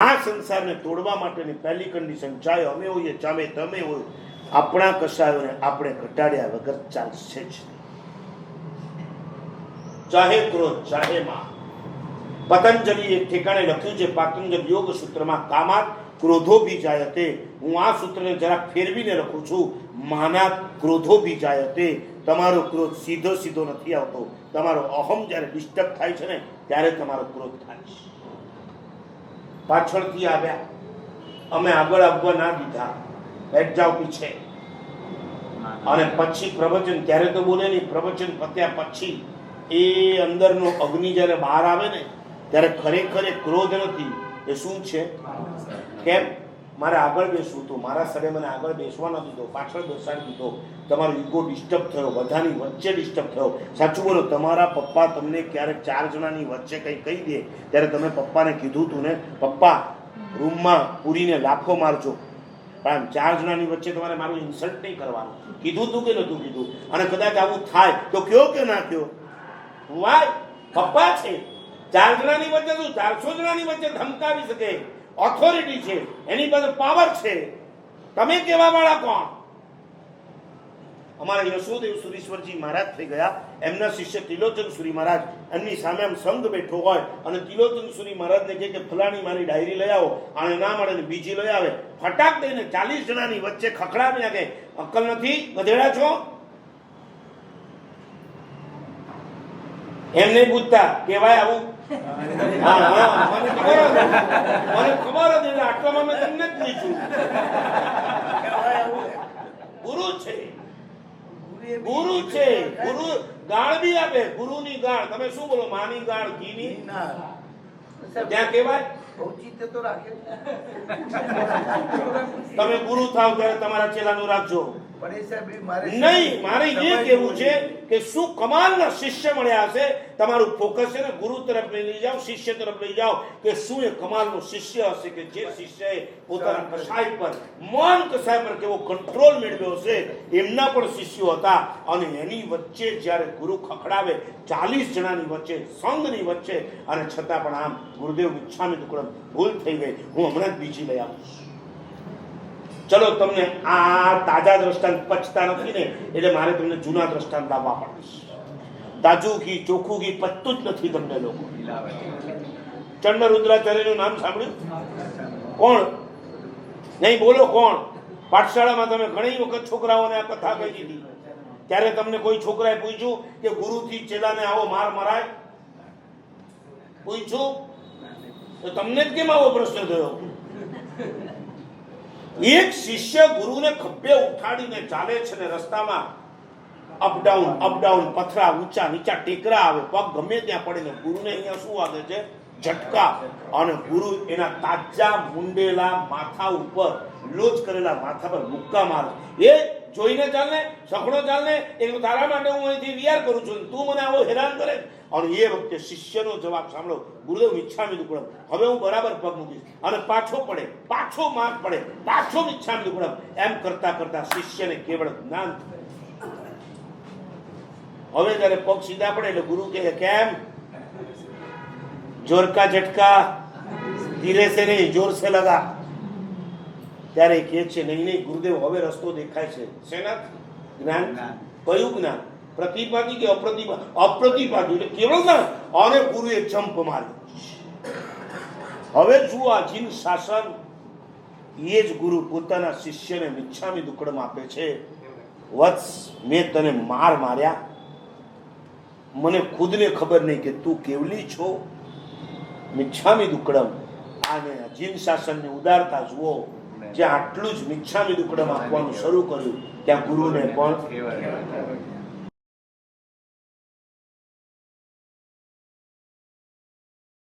આ સંસારને તોડવા માટેની પહેલી કન્ડિશન ચાહે અમે હોઈએ, ચાહે તમે હોય, આપણા કસાયોને આપણે ઘટાડ્યા વગર ચાલશે જ ચાહે ક્રોધ, ચાહે માં પતંજલિ એક ઠેકાણે લખ્યું છે, પાતંજલ યોગ સૂત્રમાં કામાત ક્રોધો બી જાયતે. હું આ સૂત્રને જરાક ફેરવીને લખું છું માના ક્રોધો બી જાયતે. તમારો ક્રોધ સીધો સીધો નથી આવતો. તમારો અહમ જ્યારે ડિસ્ટર્બ થાય છે ને, ત્યારે તમારો ક્રોધ થાય છે. પાછળથી આવ્યા. અમે આગળ આવવા ના દીધા. બેઠ જાઓ પીછે. અને પછી પ્રવચન, ત્યારે તો બોલે નહીં, પ્રવચન પત્યા પછી એ અંદરનો અગ્નિ જ્યારે બહાર આવે ને, ત્યારે ખરેખર એ ક્રોધ નથી. એ શું છે? કેમ? મારે આગળ બેસવું હતું. મારા સરે મને આગળ બેસવા ન દીધો, પાછળ બેસાડી દીધો. તમારો ઈગો ડિસ્ટર્બ થયો, બધાની વચ્ચે ડિસ્ટર્બ થયો. સાચું બોલો, તમારા પપ્પા તમને ક્યારેક ચાર જણાની વચ્ચે કંઈ કહી દે, ત્યારે તમે પપ્પાને કીધું તું ને, પપ્પા, રૂમમાં પૂરીને લાખો મારજો. પણ ચાર જણાની વચ્ચે તમારે મારું ઇન્સલ્ટ નહીં કરવાનું. કીધું તું કે નતું કીધું? અને કદાચ આવું થાય, તો કયો કે ના કયો? વાય પપ્પા છે. ચાર જણાની વચ્ચે શું ચારસો જણાની વચ્ચે ધમકાવી શકે. ઓથોરિટી છે, એની પાસે પાવર છે. તમે કેવા વાળા કોણ? અમારા યશોદેવ સુરીશ્વરજી મહારાજ થઈ ગયા. એમના શિષ્ય તિલોચન સુરી મહારાજ એમની સામે આમ સંઘ બેઠો હોય અને તિલોચન સુરી મહારાજને કહે કે, ફલાણી મારી ડાયરી લઈ આવો અને ના મળે ને બીજી લઈ આવે. ફટાક દઈને ચાલીસ જણાની વચ્ચે ખખડાવી નાખે. અક્કલ નથી, ગધેડા છો? એમને પૂછતા. કેવાય આવું? મને ખબર જ એટલે આટલામાં મેં તમને જ પૂછ્યું ગુરુ છે. ગુરુ છે. ગુરુ ગાળ બી આપે ગુરુની ગાળ. તમે શું બોલો માની ગાળ ઘીની? ત્યાં કેવાય તમે ગુરુ થાવ ત્યારે તમારા ચેલાનું રાખજો. નહીં મારે એ કેવું છે કે શું કમાલના શિષ્ય મળ્યા હશે તમારું ફોકસ છે ને ગુરુ તરફ લઈ જાઓ શિષ્ય તરફ લઈ જાઓ કે શું એ કમાલનો શિષ્ય હશે કે જે શિષ્યએ પોતાના કસાય પર મન કસાય પર કેવો કંટ્રોલ મેળવ્યો હશે એમના પણ શિષ્યો હતા. અને એની વચ્ચે જ્યારે ગુરુ ખખડાવે ચાલીસ જણાની વચ્ચે સંઘની વચ્ચે અને છતાં પણ આમ ગુરુદેવ ઈચ્છામી દુકડમ ભૂલ થઈ ગઈ. હું હમણાં જ બીજી લઈ આવું ચલો તમને આ તાજા દ્રષ્ટાંત પચતા નથી ને એટલે મારે તમને જૂના દ્રષ્ટાંત લાવવા પડશે. તાજું ઘી ચોખ્ખું ઘી જ નથી તમને લોકો. ચંડ રુદ્રાચાર્યનું નામ સાંભળ્યું? કોણ? નહીં, બોલો કોણ? પાઠશાળામાં તમે ઘણી વખત છોકરાઓને આ કથા કહી દીધી. ત્યારે તમને કોઈ છોકરાએ પૂછ્યું કે ગુરુથી ચેલાને આવો માર મરાય? પૂછ્યું? તો તમને જ કેમ આવો પ્રશ્ન થયો? એક શિષ્ય ગુરુને ખભે ઉઠાડીને ચાલે છે ને રસ્તામાં અપડાઉન અપડાઉન પથરા ઊંચા, નીચા, ટેકરા આવે, પગ ગમે ત્યાં પડે ને ગુરુને અહીંયા શું વાગે છે? ઝટકા. અને ગુરુ એના તાજા મુંડેલા માથા ઉપર લોચ કરેલા માથા પર મુક્કા મારે. એ જોઈને ચાલને સખડો ચાલને એ તારા માટે હું અહીંથી વિયાર કરું છું તું મને આવો હેરાન કરે. અને એ વખતે શિષ્યનો જવાબ સાંભળો. ગુરુદેવ ઈચ્છામી દુકડમ હવે હું બરાબર પગ મૂકીશ. અને પાછો પડે, પાછો માર્ગ પડે, પાછો ઈચ્છામી દુકડમ એમ કરતા કરતા શિષ્યને કેવળ જ્ઞાન થયું. હવે જ્યારે પગ સીધા પડે એટલે ગુરુ કહે કેમ? જોરકા ઝટકા ધીરે સે નહીં જોર સે લગા. ત્યારે કે કહે છે નહીં નહીં ગુરુદેવ હવે રસ્તો દેખાય છે. શેના? જ્ઞાન? કયું જ્ઞાન? પ્રતિપાદી કે અપ્રતિપા? અપ્રતિપાદી એટલે કેવળ જ્ઞાન? અને ગુરુએ જંપ માર્યો. હવે જુઓ આ જીન શાસન એ જ ગુરુ પોતાના શિષ્યને મિચ્છામી દુકડમ આપે છે. વત્સ મેં તને માર માર્યા. મને ખુદને ખબર નહીં કે તું કેવલી છો. મિચ્છામી દુકડમ. આને જીન શાસનની ઉદારતા જુઓ. જ્યાં આટલું જ મિચ્છામી દુકડમ આપવાનું શરૂ કર્યું. ત્યાં ગુરુને પણ